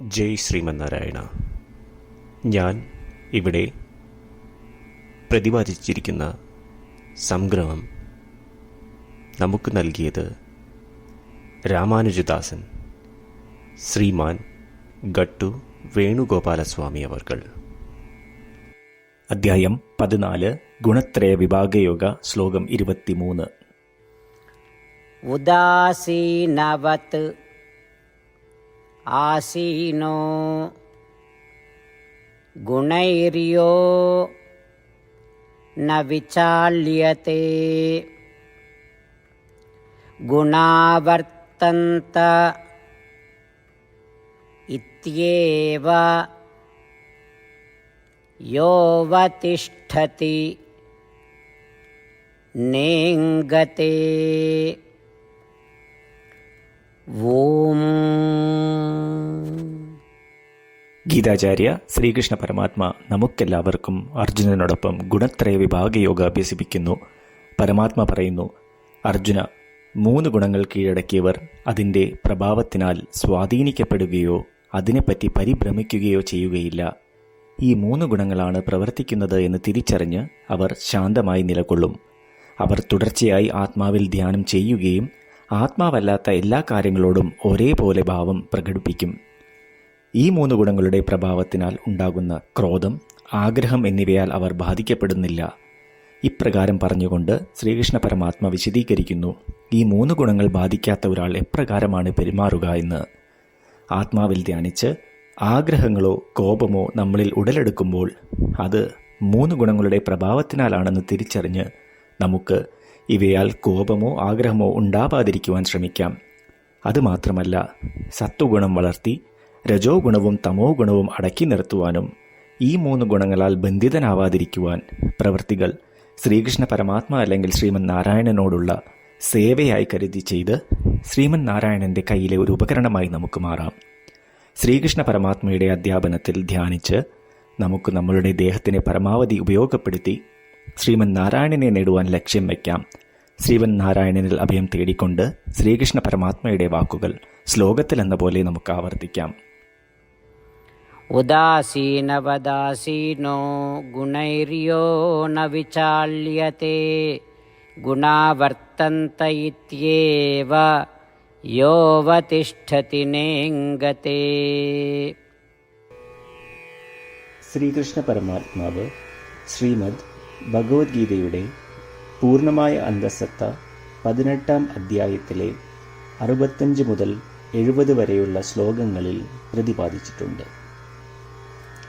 ജയ് ശ്രീമന്നാരായണ. ഞാൻ ഇവിടെ പ്രതിപാദിച്ചിരിക്കുന്ന സംഗ്രഹം നമുക്ക് നൽകിയത് രാമാനുജദാസൻ ശ്രീമാൻ ഗട്ടു വേണുഗോപാലസ്വാമി അവർകൾ. അധ്യായം പതിനാല് ഗുണത്രയ വിഭാഗയോഗ ശ്ലോകം ഇരുപത്തിമൂന്ന്. ഉദാസീനവത്ത് आसीनो। गुणैर्यो न विचाल्यते। गुणावर्तन्त इत्येव योऽवतिष्ठति नेङ्गते। ഓം ഗീതാചാര്യ ശ്രീകൃഷ്ണ പരമാത്മ നമുക്കെല്ലാവർക്കും അർജുനനോടൊപ്പം ഗുണത്രയ വിഭാഗ യോഗ അഭ്യസിപ്പിക്കുന്നു പരമാത്മ പറയുന്നു അർജുന മൂന്ന് ഗുണങ്ങൾ കീഴടക്കിയവർ അതിന്റെ പ്രഭാവത്തിനാൽ സ്വാധീനിക്കപ്പെടുകയോ അതിനെപ്പറ്റി പരിഭ്രമിക്കുകയോ ചെയ്യുകയില്ല. ഈ മൂന്ന് ഗുണങ്ങളാണ് പ്രവർത്തിക്കുന്നത് എന്ന് തിരിച്ചറിഞ്ഞ് അവർ ശാന്തമായി നിലകൊള്ളും. അവർ തുടർച്ചയായി ആത്മാവിൽ ധ്യാനം ചെയ്യുകയും ആത്മാവല്ലാത്ത എല്ലാ കാര്യങ്ങളോടും ഒരേപോലെ ഭാവം പ്രകടിപ്പിക്കും. ഈ മൂന്ന് ഗുണങ്ങളുടെ പ്രഭാവത്തിനാൽ ഉണ്ടാകുന്ന ക്രോധം ആഗ്രഹം എന്നിവയാൽ അവർ ബാധിക്കപ്പെടുന്നില്ല. ഇപ്രകാരം പറഞ്ഞുകൊണ്ട് ശ്രീകൃഷ്ണ പരമാത്മ വിശദീകരിക്കുന്നു. ഈ മൂന്ന് ഗുണങ്ങൾ ബാധിക്കാത്ത ഒരാൾ എപ്രകാരമാണ് പെരുമാറുക എന്ന്. ആത്മാവിൽ ധ്യാനിച്ച് ആഗ്രഹങ്ങളോ കോപമോ നമ്മളിൽ ഉടലെടുക്കുമ്പോൾ അത് മൂന്ന് ഗുണങ്ങളുടെ പ്രഭാവത്തിനാലാണെന്ന് തിരിച്ചറിഞ്ഞ് നമുക്ക് ഇവയാൽ കോപമോ ആഗ്രഹമോ ഉണ്ടാവാതിരിക്കുവാൻ ശ്രമിക്കാം. അതുമാത്രമല്ല സത്വഗുണം വളർത്തി രജോ ഗുണവും തമോ ഗുണവും അടക്കി നിർത്തുവാനും ഈ മൂന്ന് ഗുണങ്ങളാൽ ബന്ധിതനാവാതിരിക്കുവാൻ പ്രവൃത്തികൾ ശ്രീകൃഷ്ണ പരമാത്മ അല്ലെങ്കിൽ ശ്രീമൻ നാരായണനോടുള്ള സേവയായി കരുതി ചെയ്ത് ശ്രീമൻ നാരായണന്റെ കയ്യിലെ ഒരു ഉപകരണമായി നമുക്ക് മാറാം. ശ്രീകൃഷ്ണ പരമാത്മയുടെ അധ്യാപനത്തിൽ ധ്യാനിച്ച് നമുക്ക് നമ്മളുടെ ദേഹത്തിനെ പരമാവധി ഉപയോഗപ്പെടുത്തി ശ്രീമൻ നാരായണനെ നേടുവാൻ ലക്ഷ്യം വയ്ക്കാം ശ്രീമൻ നാരായണനിൽ അഭയം തേടിക്കൊണ്ട് ശ്രീകൃഷ്ണ പരമാത്മയുടെ വാക്കുകൾ ശ്ലോകത്തിലെന്ന പോലെ നമുക്ക് ആവർത്തിക്കാം. उदासीनवदासीनो गुणैर्यो न विचाल्यते गुणावर्तन्त इत्येव योऽवतिष्ठति नेङ्गते ശ്രീകൃഷ്ണ പരമാത്മാവ് ശ്രീമദ് ഭഗവത്ഗീതയുടെ പൂർണ്ണമായ അന്തസത്ത പതിനെട്ടാം അധ്യായത്തിലെ അറുപത്തഞ്ച് മുതൽ എഴുപത് വരെയുള്ള ശ്ലോകങ്ങളിൽ പ്രതിപാദിച്ചിട്ടുണ്ട്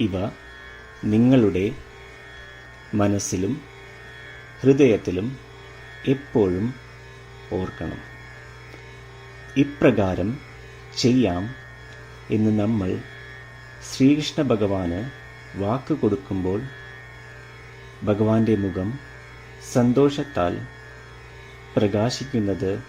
ഇവ നിങ്ങളുടെ മനസ്സിലും ഹൃദയത്തിലും എപ്പോഴും ഓർക്കണം. ഇപ്രകാരം ചെയ്യാം എന്ന് നമ്മൾ ശ്രീകൃഷ്ണ ഭഗവാന് വാക്ക് കൊടുക്കുമ്പോൾ ഭഗവാന്റെ മുഖം സന്തോഷത്താൽ പ്രകാശിക്കുന്നത്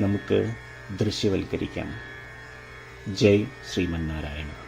നമുക്ക് ദൃശ്യവൽക്കരിക്കാം. ജയ് ശ്രീമന്നാരായണ.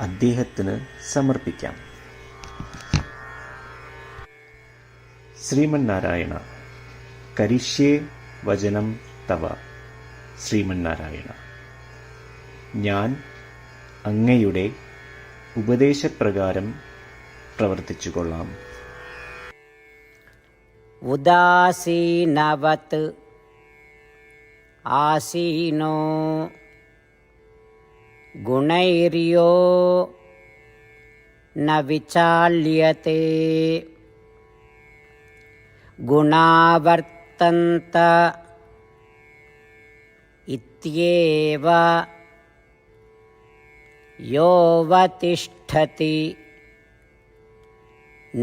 അദ്ദേഹത്തിന് സമർപ്പിക്കാം. ശ്രീമന്നാരായണ കരിഷ്യേ വചനം തവ. ശ്രീമന്നാരായണ ഞാൻ അങ്ങയുടെ ഉപദേശപ്രകാരം പ്രവർത്തിച്ചുകൊള്ളാം. ഉദാസീനവത് ആസീനോ गुणैर्यो न विचाल्यते गुणावर्तन्त इत्येव योऽवतिष्ठति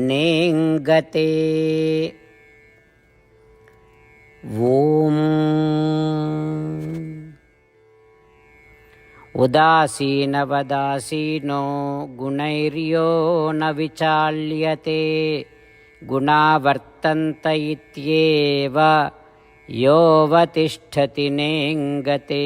नेङ्गते ॐ उदासीनवदासीनो गुणैर्यो न विचाल्यते गुणावर्तन्त इत्येव योऽवतिष्ठति नेङ्गते